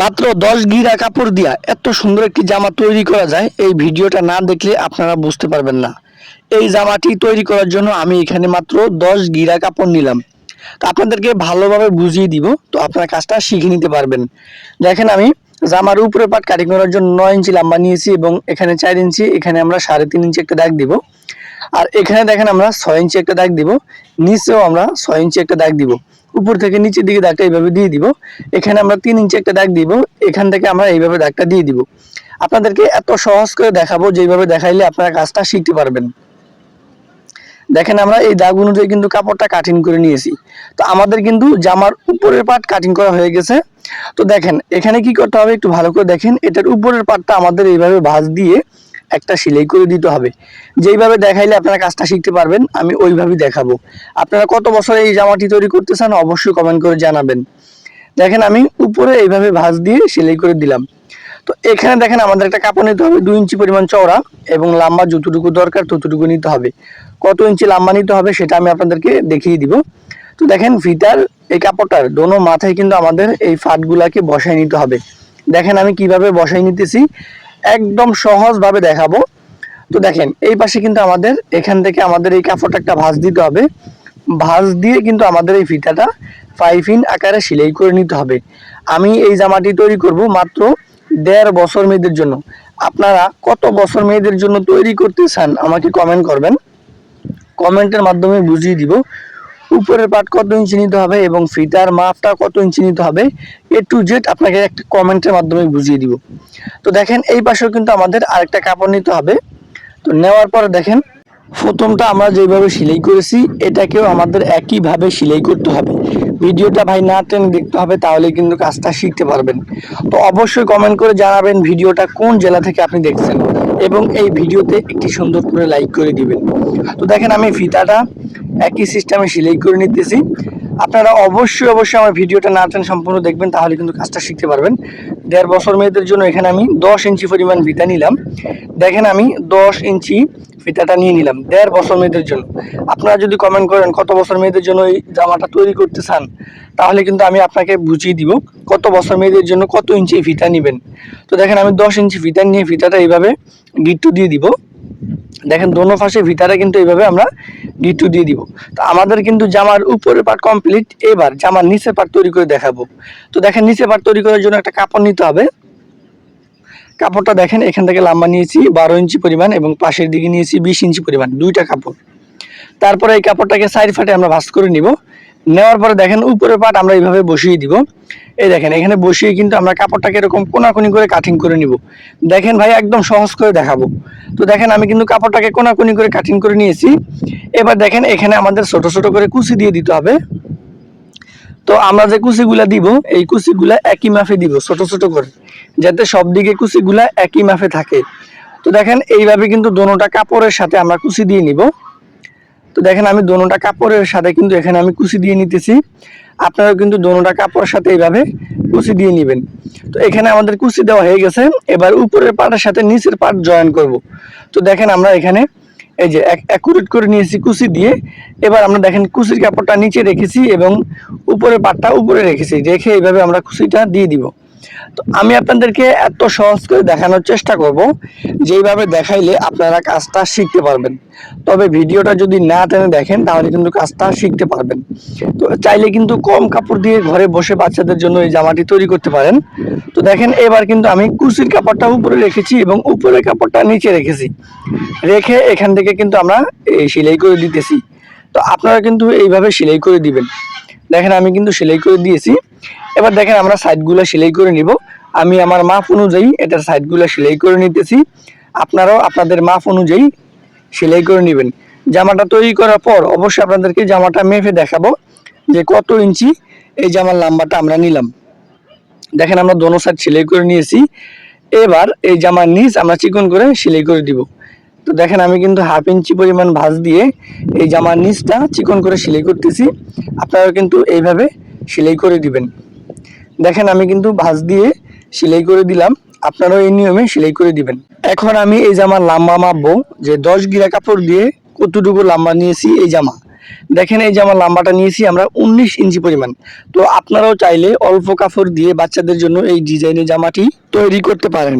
মাত্র দশ গিরা কাপড় দিয়া এত সুন্দর একটি জামা তৈরি করা যায়, এই ভিডিওটা না দেখলে আপনারা বুঝতে পারবেন না। এই জামাটি তৈরি করার জন্য আমি এখানে মাত্র দশ গিরা কাপড় নিলাম। তো আপনাদেরকে ভালোভাবে বুঝিয়ে দিব, তো আপনারা কাজটা শিখে নিতে পারবেন। দেখেন আমি জামার উপরে পাট কাটিং করার জন্য নয় ইঞ্চি লম্বা নিয়েছি এবং এখানে চার ইঞ্চি, এখানে আমরা সাড়ে তিন ইঞ্চি একটা দাগ দিব। আর এখানে দেখেন আমরা ছয় ইঞ্চি একটা দাগ দিব, নিচেও আমরা ছয় ইঞ্চি একটা দাগ দিব, উপর থেকে নিচের দিকে দাগটা এইভাবে দিয়ে দিব, এখানে আমরা তিন ইঞ্চি একটা দাগ দিব, এখান থেকে আমরা এইভাবে দাগটা দিয়ে দিব। আপনাদেরকে এত সহজ করে দেখাবো যেভাবে দেখাইলে আপনারা কাজটা শিখতে পারবেন। দেখেন আমরা এই দাগ অনুযায়ী কিন্তু কাপড়টা কাটিং করে নিয়েছি। তো আমাদের কিন্তু জামার উপরের পার্ট কাটিং করা হয়ে গেছে। তো দেখেন, এখানে কি করতে হবে একটু ভালো করে দেখেন, এটার উপরের পার্টটা আমাদের এইভাবে ভাঁজ দিয়ে একটা সেলাই করে দিতে হবে। যেইভাবে দেখাইলে আপনারা কাজটা শিখতে পারবেন, আমি ওইভাবেই দেখাবো। আপনারা কত বছর এই জামাটি তৈরি করতে চান অবশ্যই কমেন্ট করে জানাবেন। দেখেন আমি উপরে এইভাবে ভাঁজ দিয়ে সেলাই করে দিলাম। তো এখানে দেখেন আমাদের একটা কাপড় নিতে হবে, দুই ইঞ্চি পরিমাণ চওড়া এবং লম্বা যতটুকু দরকার ততটুকু নিতে হবে। কত ইঞ্চি লম্বা নিতে হবে সেটা আমি আপনাদেরকে দেখিয়ে দিব। তো দেখেন ফিতার এই কাপড়টার দোনো মাথায় কিন্তু আমাদের এই ফাটগুলাকে বসাই নিতে হবে। দেখেন আমি কীভাবে বসাই নিতেছি। একদম সহজভাবে দেখাবো। তো দেখেন, এই পাশে কিন্তু আমাদের, এখান থেকে আমাদের এই কাপড়টা একটা ভাঁজ দিতে হবে। ভাঁজ দিয়ে কিন্তু আমাদের এই ফিতাটা ফাইভ ইন আকারে সেলাই করে নিতে হবে। আমি এই জামাটি তৈরি করব মাত্র দেড় বছর মেয়েদের জন্য। আপনারা কত বছর মেয়েদের জন্য তৈরি করতে চান, আমাকে কমেন্ট করবেন। কমেন্টের মাধ্যমে বুঝিয়ে দিব উপরের পাট কত ইঞ্চি নিতে হবে এবং ফিতার মাপটা কত ইঞ্চি নিতে হবে এ টু জেড আপনাকে একটা কমেন্টের মাধ্যমে বুঝিয়ে দিব। তো দেখেন, এই পাশেও কিন্তু আমাদের আরেকটা কাপড় নিতে হবে। তো নেওয়ার পরে দেখেন, প্রথমটা আমরা যেভাবে সেলাই করেছি, এটাকেও আমাদের একইভাবে সেলাই করতে হবে। ভিডিওটা ভাই না টেনে দেখতে হবে, তাহলে কিন্তু কাজটা শিখতে পারবেন। তো অবশ্যই কমেন্ট করে জানাবেন ভিডিওটা কোন জেলা থেকে আপনি দেখছেন। এবং এই ভিডিওতে একটি সুন্দর করে লাইক করে দিবেন। তো দেখেন, আমি ফিতাটা একই সিস্টেমে সেলাই করে নিতেছি। আপনারা অবশ্যই অবশ্যই আমার ভিডিওটা না টেন সম্পূর্ণ দেখবেন, তাহলে কিন্তু কাজটা শিখতে পারবেন। দেড় বছর মেয়েদের জন্য এখানে আমি দশ ইঞ্চি পরিমাণ ফিতা নিলাম। দেখেন আমি দশ ইঞ্চি ফিতাটা নিয়ে নিলাম, দেড় বছর মেয়েদের জন্য। আপনারা যদি কমেন্ট করেন, কত বছর মেয়েদের জন্য এই জামাটা তৈরি করতে চান, তাহলে কিন্তু আমি আপনাকে বুঝিয়ে দিব কত বছর মেয়েদের জন্য কত ইঞ্চি ফিতা নেবেন। তো দেখেন আমি দশ ইঞ্চি ফিতা নিয়ে ফিতাটা এইভাবে গিট্টু দিয়ে দিব। দেখেন দোনো পাশে ভিতরে কিন্তু এইভাবে আমরা ডিটু দিয়ে দিব। তো আমাদের কিন্তু জামার উপরের পার্ট কমপ্লিট এবার জামার নিচের পার্ট তৈরি করে দেখাবো। তো দেখেন নিচের পার্ট তৈরি করার জন্য একটা কাপড় নিতে হবে। কাপড়টা দেখেন, এখান থেকে লম্বা নিয়েছি, বারো ইঞ্চি পরিমাণ এবং পাশের দিকে নিয়েছি বিশ ইঞ্চি পরিমাণ, দুইটা কাপড়। তারপরে এই কাপড়টাকে সাইড ফাটে আমরা ভাঁজ করে নিব। নেওয়ার পরে দেখেন উপরের পাট আমরা এইভাবে বসিয়ে দিব। এই দেখেন, এখানে বসিয়ে কিন্তু আমরা কাপড়টাকে এরকম কোনাকুনি করে কাটিং করে নিব। দেখেন ভাই, একদম সহজ করে দেখাবো। তো দেখেন, আমি কিন্তু কাপড়টাকে কোনাকুনি করে কাটিং করে নিয়েছি। এবার দেখেন, এখানে আমাদের ছোট ছোট করে কুচি দিয়ে দিতে হবে। তো আমরা যে কুচিগুলা দিব, এই কুচিগুলা একই মাফে দিব, ছোট ছোট করে, যাতে সব দিকে কুচিগুলা একই মাফে থাকে। তো দেখেন, এইভাবে কিন্তু দোনোটা কাপড়ের সাথে আমরা কুচি দিয়ে নিব। তো দেখেন আমি দোনোটা কাপড়ের সাথে কিন্তু এখানে আমি কুচি দিয়ে নিতেছি। আপনারাও কিন্তু দোনোটা কাপড়ের সাথে এইভাবে কুচি দিয়ে নেবেন। তো এখানে আমাদের কুচি দেওয়া হয়ে গেছে। এবার উপরের পাটের সাথে নিচের পাট জয়েন করব। তো দেখেন আমরা এখানে এই যে অ্যাকুরেট করে নিয়েছি কুচি দিয়ে। এবার আমরা দেখেন কুচির কাপড়টা নিচে রেখেছি এবং উপরের পাটটা উপরে রেখেছি। রেখে এইভাবে আমরা কুচিটা দিয়ে দিব। তো আমি আপনাদেরকে এত সহজ করে দেখানোর চেষ্টা করব, যেইভাবে দেখাইলে আপনারা কাজটা শিখতে পারবেন। তবে ভিডিওটা যদি না টেনে দেখেন, তাহলে কিন্তু কাজটা শিখতে পারবেন। তো চাইলে কিন্তু কম কাপড় দিয়ে ঘরে বসে বাচ্চাদের জন্য এই জামাটি তৈরি করতে পারেন। তো দেখেন, এবার কিন্তু আমি কুচির কাপড়টা উপরে রেখেছি এবং উপরের কাপড়টা নিচে রেখেছি। রেখে এখান থেকে কিন্তু আমরা এই সেলাই করে দিতেছি। তো আপনারা কিন্তু এইভাবে সেলাই করে দিবেন। দেখেন আমি কিন্তু সেলাই করে দিয়েছি। এবার দেখেন আমরা সাইডগুলো সেলাই করে নিব। আমি আমার মাপ অনুযায়ী এটার সাইডগুলো সেলাই করে নিতেছি। আপনারাও আপনাদের মাপ অনুযায়ী সেলাই করে নেবেন। জামাটা তৈরি করার পর অবশ্যই আপনাদেরকে জামাটা মেপে দেখাবো যে কত ইঞ্চি এই জামার লাম্বাটা আমরা নিলাম। দেখেন আমরা দোনো সাইড সেলাই করে নিয়েছি। এবার এই জামার নিচ আমরা চিকন করে সেলাই করে দিব। তো দেখেন, আমি কিন্তু হাফ ইঞ্চি পরিমাণ ভাঁজ দিয়ে এই জামার নিচটা চিকন করে সেলাই করতেছি। আপনারা কিন্তু এইভাবে সেলাই করে দিবেন। দেখেন, আমি কিন্তু ভাঁজ দিয়ে সেলাই করে দিলাম। আপনারাও এই নিয়মে সেলাই করে দিবেন। এখন আমি এই জামার লাম্বা মাপবো, যে দশ গিরা কাপড় দিয়ে কতটুকু লাম্বা নিয়েছি এই জামা। দেখেন, এই জামার লম্বাটা নিয়েছি আমরা উনিশ ইঞ্চি পরিমাণ। তো আপনারাও চাইলে অল্প কাপড় দিয়ে বাচ্চাদের জন্য এই ডিজাইনের জামাটি তৈরি করতে পারেন।